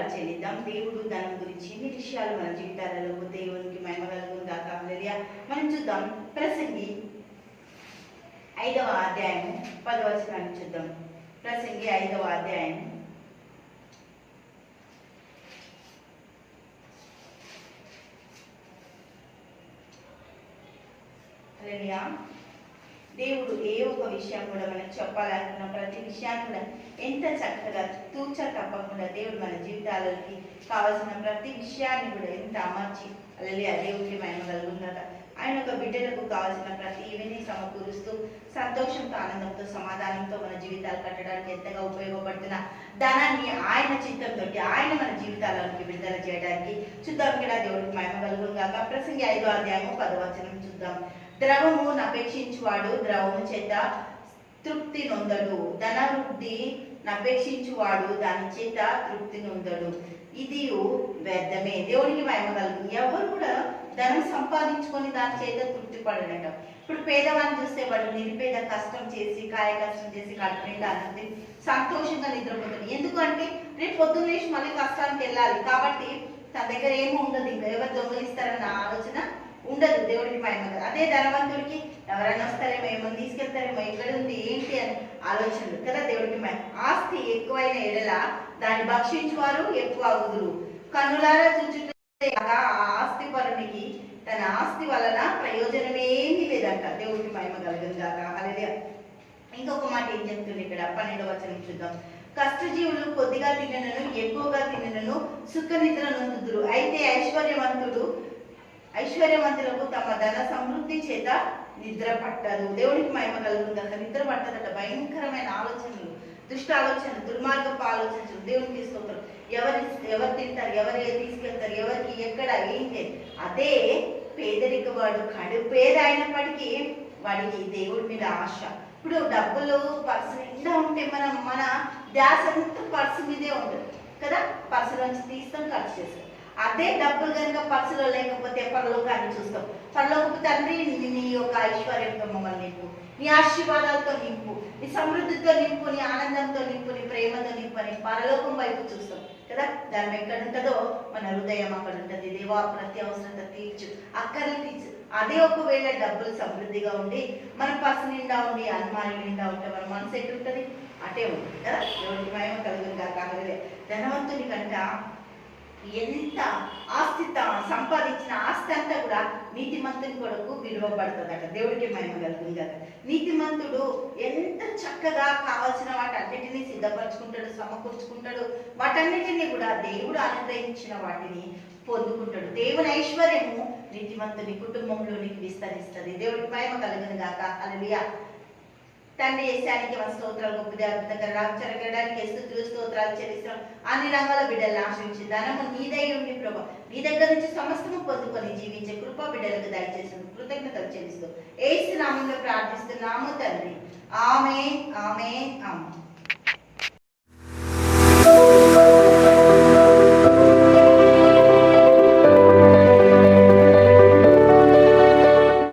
స్తోత్రాలు చెల్లిద్దాం దేవుడు దాని గురించి ఎన్ని విషయాలు మన జీవితాలలో దేవునికి మహిమ కలుగును కాక మనం చూద్దాం. ప్రసంగి ఐదవ అధ్యాయం పదవచనాన్ని చూద్దాం. ప్రసంగి ఐదవ అధ్యాయం అలెలియా దేవుడు ఏ ఒక విషయం కూడా మనం చెప్పాలనుకున్న ప్రతి విషయాన్ని కూడా ఎంత చక్కగా తూచ తప్పకుండా దేవుడు మన జీవితాలకి కావాల్సిన ప్రతి విషయాన్ని కూడా ఎంత అమర్చి అలాగే దేవుడికి మహిమ కలుగుతుందట ఆయన ఒక బిడ్డలకు కావాల్సిన ప్రతి ఇవన్నీ సమకూరుస్తూ సంతోషంతో ఆనందంతో సమాధానంతో మన జీవితాలు కట్టడానికి ఎంతగా ఉపయోగపడుతున్న ధనాన్ని ఆయన చిత్తంతో ఆయన మన జీవితాలలోకి విడుదల చేయడానికి చూద్దాం. కూడా దేవుడికి మహిమ కలుగుగాక ప్రసంగి ఐదో అధ్యాయము పదవచనం చూద్దాం. ద్రవము నపేక్షించువాడు ద్రవము చేత తృప్తి నొందడు. ధనవృద్ధి నపేక్షించువాడు దాని చేత తృప్తి నొందడు. ఇది వ్యర్థమే. దేవునికి మహిమ కలుగు ఎవరు కూడా ధనం సంపాదించుకొని దాని చేత తృప్తి పడనట. ఇప్పుడు పేదవాడిని చూస్తే వాడు నిరుపేద కష్టం చేసి కాయ కష్టం చేసి కడుపు నిండా సంతోషంగా నిద్రపోతుంది ఎందుకంటే రేపు పొద్దున్న లేచి మళ్ళీ కష్టానికి వెళ్ళాలి. కాబట్టి తన దగ్గర ఏమీ ఉండదు. ఇంకా ఎవరు దొంగలిస్తారన్న ఆలోచన ఉండదు దేవుడికి మహిమ అదే ధనవంతుడికి ఎవరైనా వస్తారేమో ఏమో తీసుకెళ్తారేమో ఎక్కడ ఉంది ఏంటి అని ఆలోచనలు. కదా దేవుడికి మహిమ. ఆస్తి ఎక్కువైన ఎడల దాన్ని భక్షించువారు ఎక్కువ అగుదురు కన్నులారా చూచుటే ఆ ఆస్తి పరునికి తన ఆస్తి వలన ప్రయోజనమేమీ లేదంట. దేవుడికి మహిమ కలుగును గాక. ఇంకొక మాట ఏం చెప్తుంది ఇక్కడ? పన్నెండవ వచనం చూద్దాం. కష్టజీవులు కొద్దిగా తినను ఎక్కువగా తినను సుఖ నిద్ర నొందుదురు. అయితే ఐశ్వర్యవంతుడు ఐశ్వర్యవంతులకు తమ ధన సమృద్ధి చేత నిద్ర పట్టదు దేవుడికి మహిమ కలుగుతుంది నిద్ర పట్టదట భయంకరమైన ఆలోచనలు దుష్ట ఆలోచనలు దుర్మార్గపు ఆలోచనలు. దేవుని తీసుకుంటారు ఎవరి ఎవరు తింటారు ఎవరు తీసుకెళ్తారు ఎవరికి ఎక్కడ ఏంటి? అదే పేదరిక వాడు కడు పేద అయినప్పటికీ వాడికి దేవుడి మీద ఆశ. ఇప్పుడు డబ్బులు పర్సు నిండా ఉంటే మనం మన ధ్యాస అంతా పర్సు మీదే ఉంటుంది. కదా? పర్సు నుంచి తీస్తాం ఖర్చు చేస్తాం. అదే డబ్బులు కనుక పర్సులో లేకపోతే పరలోకాన్ని చూస్తాం పరలోకపు తండ్రి నీ- యొక్క ఐశ్వర్యంతో మమ్మల్ని నింపు. నీ ఆశీర్వాదాలతో నింపు. నీ సమృద్ధితో నింపు. నీ ఆనందంతో నింపు. నీ ప్రేమతో నింపు అని పరలోకం వైపు చూస్తాం కదా? దాని ఎక్కడ ఉంటుందో మన హృదయం అక్కడ ఉంటుంది దేవా ప్రతి అవసరత తీర్చు. అక్కర్లు తీర్చు. అదే ఒకవేళ డబ్బులు సమృద్ధిగా ఉండి మన పర్సు నిండా ఉండి అన్మారి నిండా ఉంటే మన మనసు ఎట్లుంటుంది? అటే ఉంటుంది. కదా? ఎవరికి మహిమ కలుగుగా కాగలే ధనవంతుని కంట ఎంత ఆస్తి సంపాదించిన ఆస్తి అంతా కూడా నీతిమంతుని కొరకు విలువబడుతుందట. దేవుడికి మహిమ కలుగుతుంది కదా నీతిమంతుడు ఎంత చక్కగా కావాల్సిన వాటన్నిటిని సిద్ధపరచుకుంటాడు సమకూర్చుకుంటాడు. వాటన్నిటినీ కూడా దేవుడు అనుగ్రహించిన వాటిని పొందుకుంటాడు. దేవుని ఐశ్వర్యము నీతిమంతుని కుటుంబంలోనికి విస్తరిస్తుంది. దేవుడికి మహిమ కలుగును గాక. అలలియా తండ్రి ఏశానికి మన స్తోత్రాలు గొప్పది అద్భుతంగా స్థుతులు స్తోత్రాలు చెల్లిస్తాం అన్ని రంగాల బిడ్డలను ఆశ్రయించి ధనము నీదై ఉండి ప్రభా. నీ దగ్గర నుంచి సమస్తము పొందుకొని జీవించే కృపా బిడ్డలకు దయచేసి కృతజ్ఞతలు చెల్లిస్తూ ఏసు నామంలో ప్రార్థిస్తున్నాము తండ్రి. ఆమె ఆమె ఆమె